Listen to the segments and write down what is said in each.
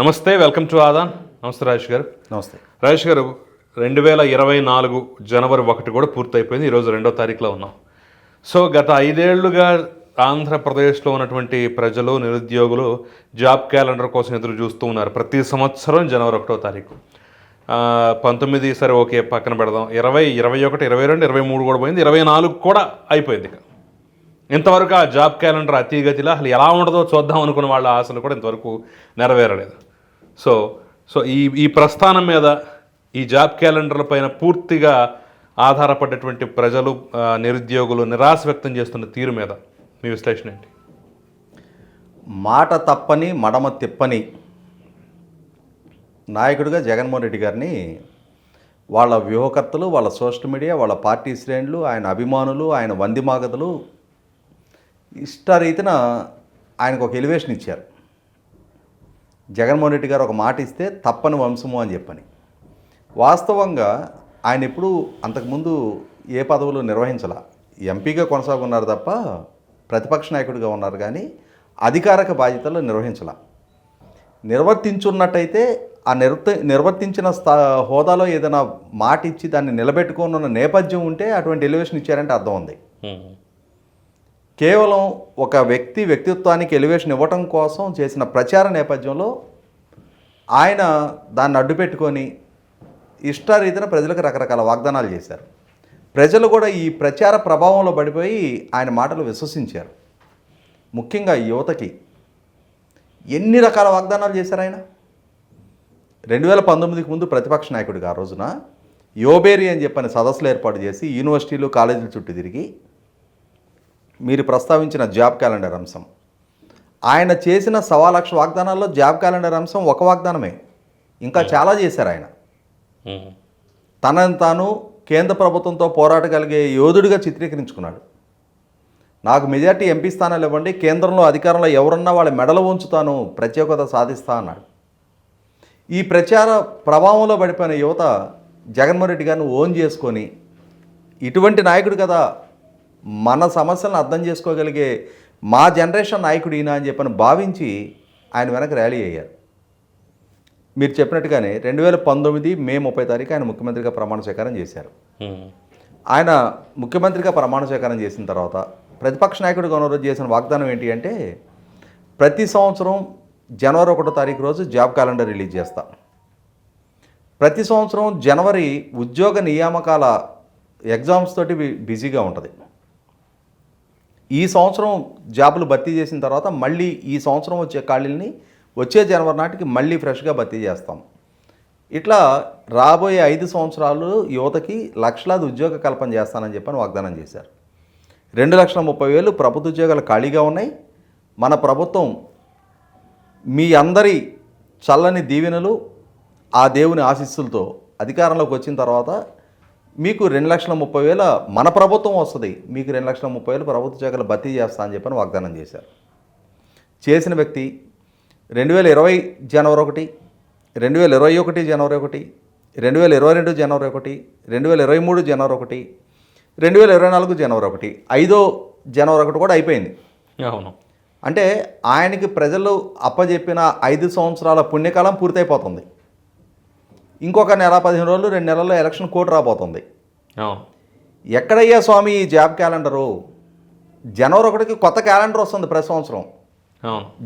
నమస్తే welcome to Aadan. నమస్తే రాజేష్ గారు. నమస్తే. రాజేష్ గారు రెండు వేల ఇరవై నాలుగు జనవరి ఒకటి కూడా పూర్తయిపోయింది. ఈరోజు రెండో తారీఖులో ఉన్నాం. సో గత ఐదేళ్ళుగా ఆంధ్రప్రదేశ్లో ఉన్నటువంటి ప్రజలు నిరుద్యోగులు జాబ్ క్యాలెండర్ కోసం ఎదురు చూస్తూ ఉన్నారు. ప్రతి సంవత్సరం జనవరి ఒకటో తారీఖు. పంతొమ్మిది సరే ఓకే పక్కన పెడదాం. ఇరవై ఇరవై ఒకటి ఇరవై రెండు ఇరవై మూడు కూడా పోయింది. ఇరవై నాలుగు కూడా అయిపోయింది ఇక. ఇంతవరకు ఆ జాబ్ క్యాలెండర్ అతీగతిలో అసలు ఎలా ఉండదో చూద్దాం అనుకున్న వాళ్ళ ఆశలు కూడా ఇంతవరకు నెరవేరలేదు. సో సో ఈ ఈ ప్రస్థానం మీద ఈ జాబ్ క్యాలెండర్ల పైన పూర్తిగా ఆధారపడ్డటువంటి ప్రజలు నిరుద్యోగులు నిరాశ వ్యక్తం చేస్తున్న తీరు మీద మీ విశ్లేషణ ఏంటి? మాట తప్పని మడమ తిప్పని నాయకుడిగా జగన్మోహన్ రెడ్డి గారిని వాళ్ళ వ్యూహకర్తలు వాళ్ళ సోషల్ మీడియా వాళ్ళ పార్టీ శ్రేణులు ఆయన అభిమానులు ఆయన వందిమాగతులు ఇష్టరీతిన ఆయనకు ఒక ఎలివేషన్ ఇచ్చారు. జగన్మోహన్ రెడ్డి గారు ఒక మాట ఇస్తే తప్పని వంశము అని చెప్పని. వాస్తవంగా ఆయన ఎప్పుడు అంతకుముందు ఏ పదవులు నిర్వహించాల. ఎంపీగా కొనసాగున్నారు తప్ప ప్రతిపక్ష నాయకుడిగా ఉన్నారు కానీ అధికారిక బాధ్యతలు నిర్వహించాల. నిర్వర్తించున్నట్టయితే ఆ నిర్వర్తి నిర్వర్తించిన స్థా హోదాలో ఏదైనా మాట ఇచ్చి దాన్ని నిలబెట్టుకోనున్న నేపథ్యం ఉంటే అటువంటి ఎలివేషన్ ఇచ్చారంటే అర్థం ఉంది. కేవలం ఒక వ్యక్తి వ్యక్తిత్వానికి ఎలివేషన్ ఇవ్వటం కోసం చేసిన ప్రచార నేపథ్యంలో ఆయన దాన్ని అడ్డుపెట్టుకొని ఇష్టారీతిన ప్రజలకు రకరకాల వాగ్దానాలు చేశారు. ప్రజలు కూడా ఈ ప్రచార ప్రభావంలో పడిపోయి ఆయన మాటలు విశ్వసించారు. ముఖ్యంగా యువతకి ఎన్ని రకాల వాగ్దానాలు చేశారు ఆయన? రెండు వేల పంతొమ్మిదికి ముందు ప్రతిపక్ష నాయకుడిగా ఆ రోజున యోబేరి అని చెప్పని సదస్సులు ఏర్పాటు చేసి యూనివర్సిటీలు కాలేజీల చుట్టూ తిరిగి మీరు ప్రస్తావించిన జాబ్ క్యాలెండర్ అంశం. ఆయన చేసిన సవా లక్ష వాగ్దానాల్లో జాబ్ క్యాలెండర్ అంశం ఒక వాగ్దానమే. ఇంకా చాలా చేశారు ఆయన. తనను తాను కేంద్ర ప్రభుత్వంతో పోరాడగలిగే యోధుడిగా చిత్రీకరించుకున్నాడు. నాకు మెజార్టీ ఎంపీ స్థానాలు ఇవ్వండి కేంద్రంలో అధికారంలో ఎవరున్నా వాళ్ళ మెడలు ఉంచుతాను ప్రత్యేకత సాధిస్తా అన్నాడు. ఈ ప్రచార ప్రభావంలో పడిపోయిన యువత జగన్మోహన్ రెడ్డి గారిని ఓన్ చేసుకొని ఇటువంటి నాయకుడు కదా మన సమస్యలను అర్థం చేసుకోగలిగే మా జనరేషన్ నాయకుడు ఈయన అని చెప్పని భావించి ఆయన వెనక ర్యాలీ అయ్యారు. మీరు చెప్పినట్టుగానే రెండు వేల పంతొమ్మిది మే ముప్పై తారీఖు ఆయన ముఖ్యమంత్రిగా ప్రమాణ స్వీకారం చేశారు. ఆయన ముఖ్యమంత్రిగా ప్రమాణ స్వీకారం చేసిన తర్వాత ప్రతిపక్ష నాయకుడిగా ఉన్న రోజు చేసిన వాగ్దానం ఏంటి అంటే ప్రతి సంవత్సరం జనవరి ఒకటో తారీఖు రోజు జాబ్ క్యాలెండర్ రిలీజ్ చేస్తా. ప్రతి సంవత్సరం జనవరి ఉద్యోగ నియామకాల ఎగ్జామ్స్ తోటి బిజీగా ఉంటుంది. ఈ సంవత్సరం జాబులు భర్తీ చేసిన తర్వాత మళ్ళీ ఈ సంవత్సరం వచ్చే ఖాళీలని వచ్చే జనవరి నాటికి మళ్ళీ ఫ్రెష్గా భర్తీ చేస్తాం. ఇట్లా రాబోయే ఐదు సంవత్సరాలు యువతకి లక్షలాది ఉద్యోగ కల్పన చేస్తానని చెప్పని వాగ్దానం చేశారు. రెండు లక్షల ముప్పై వేలు ప్రభుత్వ ఉద్యోగాలు ఖాళీగా ఉన్నాయి. మన ప్రభుత్వం మీ అందరి చల్లని దీవెనలు ఆ దేవుని ఆశీస్సులతో అధికారంలోకి వచ్చిన తర్వాత మీకు రెండు లక్షల ముప్పై వేల మన ప్రభుత్వం వస్తుంది. మీకు రెండు లక్షల ముప్పై వేలు ప్రభుత్వ ఉద్యోగాలు భర్తీ చేస్తా అని చెప్పని వాగ్దానం చేశారు. చేసిన వ్యక్తి రెండు వేల ఇరవై జనవరి ఒకటి రెండు వేల ఇరవై ఒకటి జనవరి ఒకటి రెండు వేల ఇరవై రెండు జనవరి ఒకటి రెండు వేల ఇరవై మూడు జనవరి ఒకటి రెండు వేల ఇరవై నాలుగు జనవరి ఒకటి ఐదో జనవరి ఒకటి కూడా అయిపోయింది. అవును. అంటే ఆయనకి ప్రజలు అప్పజెప్పిన ఐదు సంవత్సరాల పుణ్యకాలం పూర్తయిపోతుంది. ఇంకొక నెల పదిహేను రోజులు రెండు నెలల్లో ఎలక్షన్ కోడ్ రాబోతుంది. ఎక్కడయ్యా స్వామి ఈ జాబ్ క్యాలెండరు? జనవరి ఒకటికి కొత్త క్యాలెండర్ వస్తుంది ప్రతి సంవత్సరం.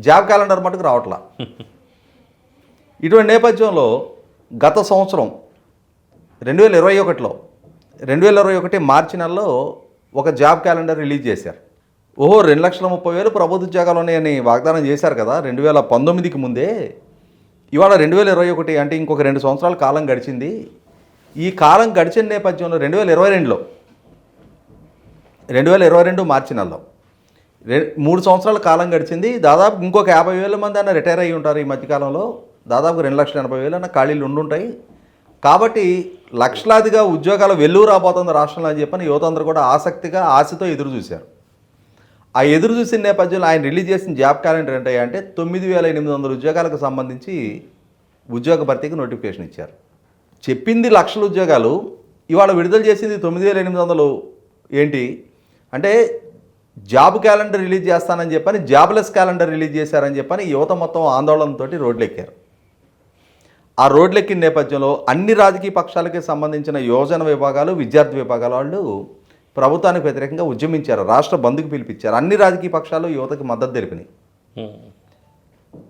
జాబ్ క్యాలెండర్ మటుకు రావట్లా. ఇటువంటి నేపథ్యంలో గత సంవత్సరం రెండు వేల ఇరవై ఒకటిలో రెండు వేల ఇరవై ఒకటి మార్చి నెలలో ఒక జాబ్ క్యాలెండర్ రిలీజ్ చేశారు. ఓహో రెండు లక్షల ముప్పై వేలు ప్రభుత్వ ఉద్యోగాలు ఉన్నాయని వాగ్దానం చేశారు కదా రెండు వేల పంతొమ్మిదికి ముందే. ఇవాళ రెండు వేల ఇరవై ఒకటి అంటే ఇంకొక రెండు సంవత్సరాల కాలం గడిచింది. ఈ కాలం గడిచిన నేపథ్యంలో రెండు వేల ఇరవై రెండులో రెండు వేల ఇరవై రెండు మార్చి నెలలో రె మూడు సంవత్సరాల కాలం గడిచింది. దాదాపు ఇంకొక యాభై వేల మంది అన్న రిటైర్ అయ్యి ఉంటారు ఈ మధ్యకాలంలో దాదాపు రెండు లక్షల ఎనభై వేలు అన్న ఖాళీలు ఉండుంటాయి కాబట్టి లక్షలాదిగా ఉద్యోగాలు వెల్లువ రాబోతుంది రాష్ట్రంలో అని చెప్పని యువత అందరూ కూడా ఆసక్తిగా ఆశతో ఎదురు చూశారు. ఆ ఎదురు చూసిన నేపథ్యంలో ఆయన రిలీజ్ చేసిన జాబ్ క్యాలెండర్ ఏంటి అంటే తొమ్మిది వేల ఎనిమిది వందల ఉద్యోగాలకు సంబంధించి ఉద్యోగ భర్తీకి నోటిఫికేషన్ ఇచ్చారు. చెప్పింది లక్షల ఉద్యోగాలు ఇవాళ విడుదల చేసింది తొమ్మిది వేల ఎనిమిది వందలు ఏంటి? అంటే జాబ్ క్యాలెండర్ రిలీజ్ చేస్తానని చెప్పని జాబ్లెస్ క్యాలెండర్ రిలీజ్ చేశారని చెప్పని యువత మొత్తం ఆందోళనతో రోడ్లెక్కారు. ఆ రోడ్లెక్కిన నేపథ్యంలో అన్ని రాజకీయ పక్షాలకి సంబంధించిన యోజన విభాగాలు విద్యార్థి విభాగాల వాళ్ళు ప్రభుత్వానికి వ్యతిరేకంగా ఉద్యమించారు రాష్ట్ర బంధుకు పిలిపించారు. అన్ని రాజకీయ పక్షాలు యువతకి మద్దతు తెలిపినాయి.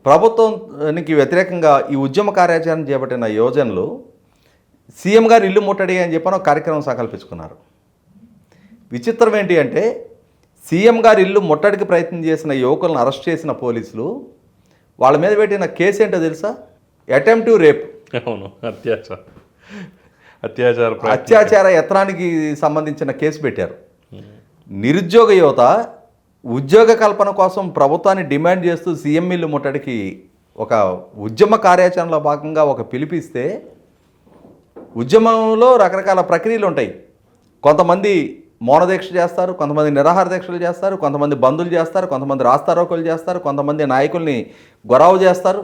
ప్రభుత్వానికి వ్యతిరేకంగా ఈ ఉద్యమ కార్యాచరణ చేపట్టిన యోజనలు సీఎం గారు ఇల్లు ముట్టడి అని చెప్పని ఒక కార్యక్రమం సంకల్పించుకున్నారు. విచిత్రం ఏంటి అంటే సీఎం గారు ఇల్లు ముట్టడికి ప్రయత్నం చేసిన యువకులను అరెస్ట్ చేసిన పోలీసులు వాళ్ళ మీద పెట్టిన కేసు ఏంటో తెలుసా? Attempt to rape. అవును అత్యాచార. అత్యాచార అత్యాచార యత్నానికి సంబంధించిన కేసు పెట్టారు. నిరుద్యోగ యువత ఉద్యోగ కల్పన కోసం ప్రభుత్వాన్ని డిమాండ్ చేస్తూ సీఎం ముట్టడికి ఒక ఉద్యమ కార్యాచరణలో భాగంగా ఒక పిలిపిస్తే ఉద్యమంలో రకరకాల ప్రక్రియలు ఉంటాయి. కొంతమంది మౌనదీక్ష చేస్తారు కొంతమంది నిరాహార దీక్షలు చేస్తారు కొంతమంది బంధులు చేస్తారు కొంతమంది రాస్తారోకలు చేస్తారు కొంతమంది నాయకుల్ని గొరవ చేస్తారు.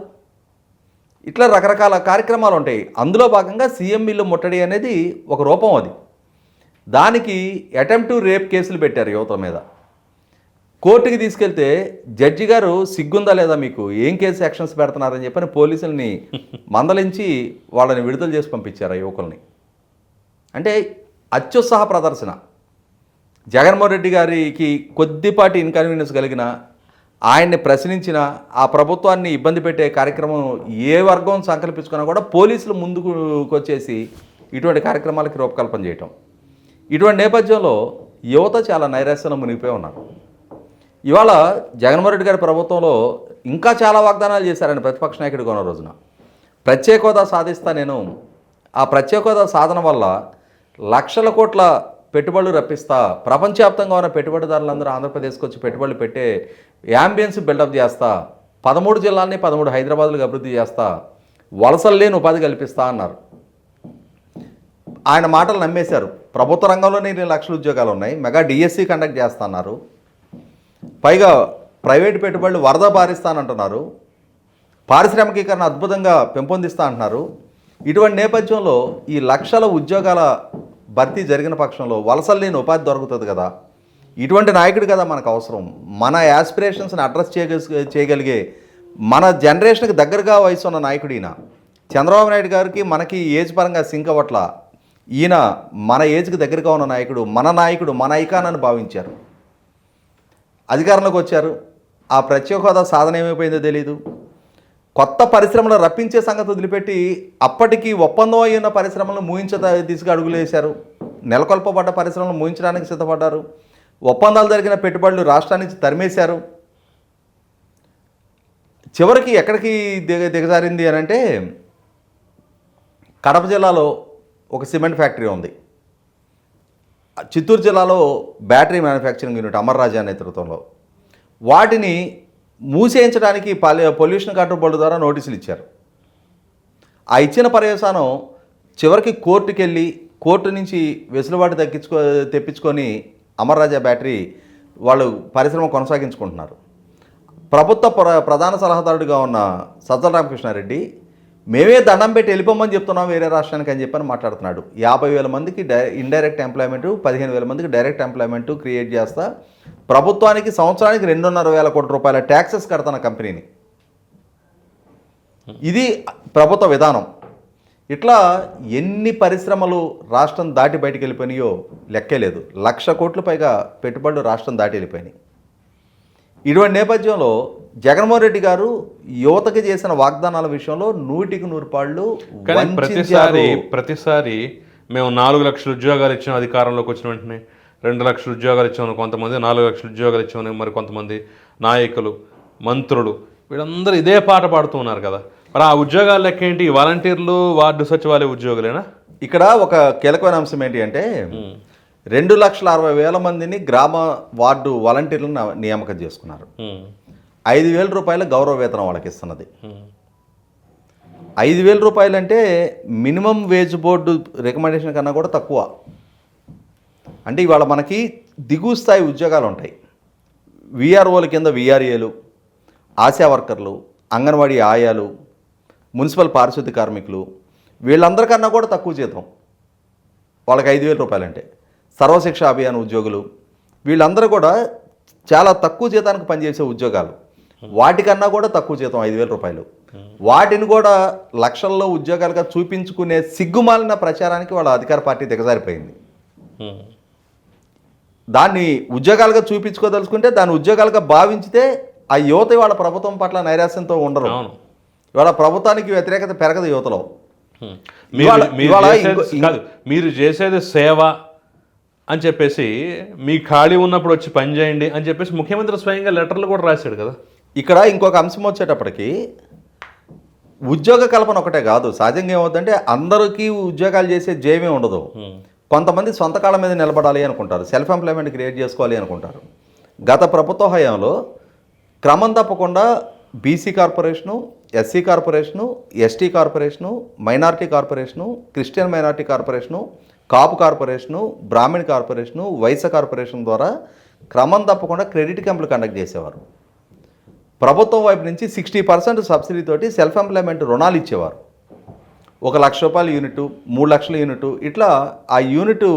ఇట్లా రకరకాల కార్యక్రమాలు ఉంటాయి అందులో భాగంగా సీఎం ఇల్లు ముట్టడి అనేది ఒక రూపం అది. దానికి అటెంప్ట్ రేప్ కేసులు పెట్టారు యువత మీద. కోర్టుకి తీసుకెళ్తే జడ్జి గారు సిగ్గుందా లేదా మీకు? ఏం కేసు యాక్షన్స్ పెడుతున్నారని చెప్పని పోలీసుల్ని మందలించి వాళ్ళని విడుదల చేసి పంపించారు ఆ యువకుల్ని. అంటే అత్యుత్సాహ ప్రదర్శన. జగన్మోహన్ రెడ్డి గారికి కొద్దిపాటి ఇన్కన్వీనియన్స్ కలిగిన ఆయన్ని ప్రశ్నించిన ఆ ప్రభుత్వాన్ని ఇబ్బంది పెట్టే కార్యక్రమం ఏ వర్గం సంకల్పించుకున్నా కూడా పోలీసులు ముందుకు వచ్చేసి ఇటువంటి కార్యక్రమాలకి రూపకల్పన చేయటం. ఇటువంటి నేపథ్యంలో యువత చాలా నైరాశ్యంలో మునిగిపోయి ఉన్నారు. ఇవాళ జగన్మోహన్ రెడ్డి గారి ప్రభుత్వంలో ఇంకా చాలా వాగ్దానాలు చేశారని ప్రతిపక్ష నాయకుడు ఉన్న రోజున. ప్రత్యేక హోదా సాధిస్తా నేను ఆ ప్రత్యేక హోదా సాధన వల్ల లక్షల కోట్ల పెట్టుబడులు రప్పిస్తా. ప్రపంచవ్యాప్తంగా ఉన్న పెట్టుబడిదారులందరూ ఆంధ్రప్రదేశ్కి వచ్చి పెట్టుబడులు పెట్టే యాంబియన్స్ బిల్డప్ చేస్తా. పదమూడు జిల్లాల్ని పదమూడు హైదరాబాద్లకు అభివృద్ధి చేస్తా. వలసలు లేని ఉపాధి కల్పిస్తా అన్నారు. ఆయన మాటలు నమ్మేశారు. ప్రభుత్వ రంగంలోనే ఇన్ని లక్షల ఉద్యోగాలు ఉన్నాయి. మెగా డిఎస్సి కండక్ట్ చేస్తున్నారు పైగా ప్రైవేట్ పెట్టుబడులు వరద పారిస్తానంటున్నారు పారిశ్రామికీకరణ అద్భుతంగా పెంపొందిస్తా అంటున్నారు. ఇటువంటి నేపథ్యంలో ఈ లక్షల ఉద్యోగాల భర్తీ జరిగిన పక్షంలో వలసలు లేని ఉపాధి దొరుకుతుంది కదా. ఇటువంటి నాయకుడు కదా మనకు అవసరం. మన యాస్పిరేషన్స్ని అడ్రస్ చేయగ చేయగలిగే మన జనరేషన్కి దగ్గరగా వయసు ఉన్న నాయకుడు ఈయన. చంద్రబాబు నాయుడు గారికి మనకి ఏజ్ పరంగా సింక్ అవ్వట్ల. ఈయన మన ఏజ్కి దగ్గరగా ఉన్న నాయకుడు మన నాయకుడు మన ఐకాన్ అని భావించారు. అధికారంలోకి వచ్చారు. ఆ ప్రత్యేక హోదా సాధన ఏమైపోయిందో తెలియదు కొత్త పరిశ్రమలు రప్పించే సంగతి వదిలిపెట్టి అప్పటికి ఒప్పందం అయి ఉన్న పరిశ్రమలను మూయించ దిశగా అడుగులు వేశారు. నెలకొల్పబడ్డ పరిశ్రమలు మూయించడానికి సిద్ధపడ్డారు. ఒప్పందాలు జరిగిన పెట్టుబడులు రాష్ట్రానికి తరిమేశారు. చివరికి ఎక్కడికి దిగ దిగజారింది అని అంటే కడప జిల్లాలో ఒక సిమెంట్ ఫ్యాక్టరీ ఉంది. చిత్తూరు జిల్లాలో బ్యాటరీ మ్యానుఫ్యాక్చరింగ్ యూనిట్ అమర్రాజా నేతృత్వంలో. వాటిని మూసేయించడానికి పొల్యూషన్ కంట్రోల్ బోర్డు ద్వారా నోటీసులు ఇచ్చారు. ఆ ఇచ్చిన పర్యవసానం చివరికి కోర్టుకి వెళ్ళి కోర్టు నుంచి వెసులుబాటు తగ్గించుకో తెప్పించుకొని అమర్రాజా బ్యాటరీ వాళ్ళు పరిశ్రమ కొనసాగించుకుంటున్నారు. ప్రభుత్వ ప్ర ప్రధాన సలహాదారుడిగా ఉన్న సజ్జల రామకృష్ణారెడ్డి మేమే దండం పెట్టి వెళ్ళిపోమని చెప్తున్నాం వేరే రాష్ట్రానికి అని చెప్పని మాట్లాడుతున్నాడు. యాభై వేల మందికి డై ఇండైరెక్ట్ ఎంప్లాయ్మెంట్ పదిహేను వేల మందికి డైరెక్ట్ ఎంప్లాయ్మెంట్ క్రియేట్ చేస్తా. ప్రభుత్వానికి సంవత్సరానికి రెండున్నర వేల కోట్ల రూపాయల ట్యాక్సెస్ కడతాన కంపెనీని. ఇది ప్రభుత్వ విధానం. ఇట్లా ఎన్ని పరిశ్రమలు రాష్ట్రం దాటి బయటికి వెళ్ళిపోయినాయో లెక్కే లేదు. లక్ష కోట్ల పైగా పెట్టుబడులు రాష్ట్రం దాటి వెళ్ళిపోయినాయి. ఇటువంటి నేపథ్యంలో జగన్మోహన్ రెడ్డి గారు యువతకి చేసిన వాగ్దానాల విషయంలో నూటికి నూరు పాళ్ళు కానీ. ప్రతిసారి ప్రతిసారి మేము నాలుగు లక్షల ఉద్యోగాలు ఇచ్చాం అధికారంలోకి వచ్చిన వెంటనే రెండు లక్షల ఉద్యోగాలు ఇచ్చామని కొంతమంది నాలుగు లక్షల ఉద్యోగాలు ఇచ్చామని మరి కొంతమంది నాయకులు మంత్రులు వీళ్ళందరూ ఇదే పాట పాడుతూ ఉన్నారు కదా. మరి ఆ ఉద్యోగాలు లెక్క ఏంటి? వాలంటీర్లు వార్డు సచివాలయ ఉద్యోగులేనా? ఇక్కడ ఒక కీలకమైన అంశం ఏంటి అంటే రెండు లక్షల అరవై వేల మందిని గ్రామ వార్డు వాలంటీర్లను నియామకం చేసుకున్నారు. ఐదు వేల రూపాయల గౌరవ వేతనం వాళ్ళకి ఇస్తున్నది ఐదు వేల రూపాయలు అంటే మినిమం వేజ్ బోర్డు రికమెండేషన్ కన్నా కూడా తక్కువ. అంటే ఇవాళ మనకి దిగువ స్థాయి ఉద్యోగాలు ఉంటాయి. విఆర్ఓల కింద విఆర్ఏలు ఆశా వర్కర్లు అంగన్వాడీ ఆయాలు మున్సిపల్ పారిశుద్ధ్య కార్మికులు వీళ్ళందరికన్నా కూడా తక్కువ జీతం వాళ్ళకి ఐదు వేల రూపాయలంటే. సర్వశిక్ష అభియాన్ ఉద్యోగులు వీళ్ళందరూ కూడా చాలా తక్కువ జీతానికి పనిచేసే ఉద్యోగాలు. వాటికన్నా కూడా తక్కువ జీతం ఐదు వేల రూపాయలు. వాటిని కూడా లక్షల్లో ఉద్యోగాలుగా చూపించుకునే సిగ్గుమాలిన ప్రచారానికి వాళ్ళ అధికార పార్టీ దిగజారిపోయింది. దాన్ని ఉద్యోగాలుగా చూపించుకోదలుచుకుంటే దాన్ని ఉద్యోగాలుగా భావించితే ఆ యువత వాళ్ళ ప్రభుత్వం పట్ల నైరాశ్యంతో ఉండరు. ఇవాళ ప్రభుత్వానికి వ్యతిరేకత పెరగదు యువతలో. మీరు చేసేది సేవ అని చెప్పేసి మీ ఖాళీ ఉన్నప్పుడు వచ్చి పని చేయండి అని చెప్పేసి ముఖ్యమంత్రి స్వయంగా లెటర్లు కూడా రాశాడు కదా. ఇక్కడ ఇంకొక అంశం వచ్చేటప్పటికి ఉద్యోగ కల్పన ఒకటే కాదు. సహజంగా ఏమవుతుందంటే అందరికీ ఉద్యోగాలు చేసే జయమే ఉండదు. కొంతమంది సొంత కాళ్ళ మీద నిలబడాలి అనుకుంటారు. సెల్ఫ్ ఎంప్లాయ్మెంట్ క్రియేట్ చేసుకోవాలి అనుకుంటారు. గత ప్రభుత్వ హయాంలో క్రమం తప్పకుండా BC corporation SC corporation ST corporation minority corporation Christian minority corporation Kapu corporation Brahmin corporation Vaishya corporation ద్వారా క్రమం తప్పకుండా క్రెడిట్ క్యాంపులు కండక్ట్ చేసేవారు. ప్రభుత్వం వైపు నుంచి సిక్స్టీ పర్సెంట్ సబ్సిడీతోటి సెల్ఫ్ ఎంప్లాయ్మెంట్ రుణాలు ఇచ్చేవారు. ఒక లక్ష రూపాయల యూనిట్ మూడు లక్షల యూనిట్ ఇట్లా ఆ యూనిట్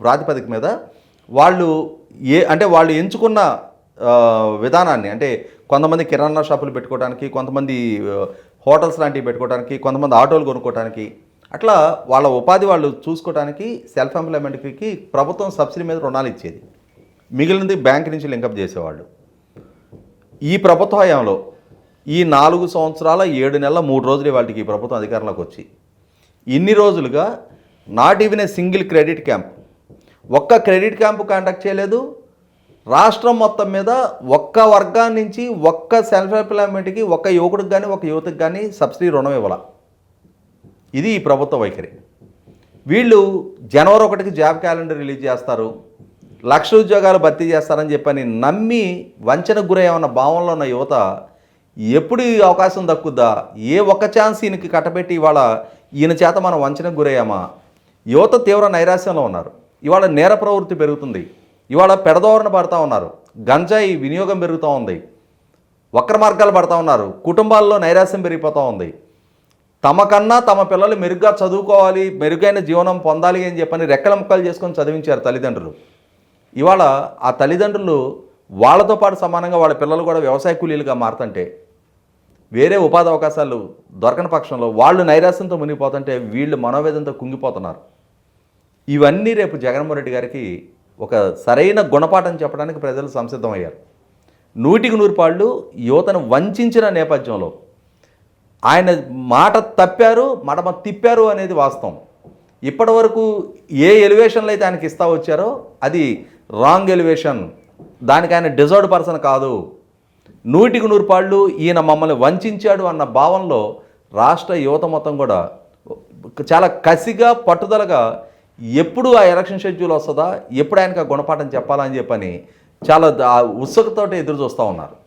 ప్రాతిపదిక మీద వాళ్ళు ఏ అంటే వాళ్ళు ఎంచుకున్న విధానాన్ని అంటే కొంతమంది కిరాణా షాపులు పెట్టుకోవడానికి కొంతమంది హోటల్స్ లాంటివి పెట్టుకోవడానికి కొంతమంది ఆటోలు కొనుక్కోవడానికి అట్లా వాళ్ళ ఉపాధి వాళ్ళు చూసుకోవడానికి సెల్ఫ్ ఎంప్లాయ్మెంట్కి ప్రభుత్వం సబ్సిడీ మీద రుణాలు ఇచ్చేది. మిగిలినది బ్యాంక్ నుంచి లింకప్ చేసేవాళ్ళు. ఈ ప్రభుత్వ హయాంలో ఈ నాలుగు సంవత్సరాల ఏడు నెలల మూడు రోజులు వాటికి ఈ ప్రభుత్వం అధికారంలోకి వచ్చి ఇన్ని రోజులుగా not even a single credit camp ఒక్క క్రెడిట్ క్యాంపు కండక్ట్ చేయలేదు. రాష్ట్రం మొత్తం మీద ఒక్క వర్గాన్ని నుంచి ఒక్క సెల్ఫ్ ఎంప్లాయ్మెంట్కి ఒక్క యువకుడికి కానీ ఒక యువతకి కానీ సబ్సిడీ రుణం ఇవ్వాల. ఇది ఈ ప్రభుత్వ వైఖరి. వీళ్ళు జనవరి ఒకటికి జాబ్ క్యాలెండర్ రిలీజ్ చేస్తారు లక్ష ఉద్యోగాలు భర్తీ చేస్తారని చెప్పని నమ్మి వంచనకు గురయ్యామన్న భావంలో ఉన్న యువత ఎప్పుడు ఈ అవకాశం దక్కుద్దా? ఏ ఒక్క ఛాన్స్ ఈయనకి కట్టబెట్టి ఇవాళ ఈయన చేత మనం వంచనకు గురయ్యామా? యువత తీవ్ర నైరాశ్యంలో ఉన్నారు. ఇవాళ నేర ప్రవృత్తి పెరుగుతుంది. ఇవాళ పెడదోరణ పడతా ఉన్నారు. గంజాయి వినియోగం పెరుగుతూ ఉంది. వక్ర మార్గాలు పడతా ఉన్నారు. కుటుంబాల్లో నైరాశ్యం పెరిగిపోతూ ఉంది. తమకన్నా తమ పిల్లలు మెరుగ్గా చదువుకోవాలి మెరుగైన జీవనం పొందాలి అని చెప్పని రెక్కల ముక్కలు చేసుకొని చదివించారు తల్లిదండ్రులు. ఇవాళ ఆ తల్లిదండ్రులు వాళ్ళతో పాటు సమానంగా వాళ్ళ పిల్లలు కూడా వ్యవసాయ కూలీలుగా మారుతుంటే వేరే ఉపాధి అవకాశాలు దొరకని పక్షంలో వాళ్ళు నైరాశ్యంతో మునిగిపోతుంటే వీళ్ళు మనోవేదంతో కుంగిపోతున్నారు. ఇవన్నీ రేపు జగన్మోహన్ రెడ్డి గారికి ఒక సరైన గుణపాఠం చెప్పడానికి ప్రజలు సంసిద్ధమయ్యారు. నూటికి నూరు పాళ్ళు యువతను వంచిన నేపథ్యంలో ఆయన మాట తప్పారు మడమ తిప్పారు అనేది వాస్తవం. ఇప్పటి వరకు ఏ ఎలివేషన్లు అయితే ఆయనకి ఇస్తా వచ్చారో అది రాంగ్ ఎలివేషన్. దానికి ఆయన డిజర్వ్డ్ పర్సన్ కాదు. నూటికి నూరు పాళ్ళు ఈయన మమ్మల్ని వంచాడు అన్న భావనలో రాష్ట్ర యువత మొత్తం కూడా చాలా కసిగా పట్టుదలగా ఎప్పుడు ఆ ఎలక్షన్ షెడ్యూల్ వస్తుందా ఎప్పుడు ఆయనకు గుణపాఠం చెప్పాలని చెప్పని చాలా ద- ఎదురు చూస్తూ ఉన్నారు.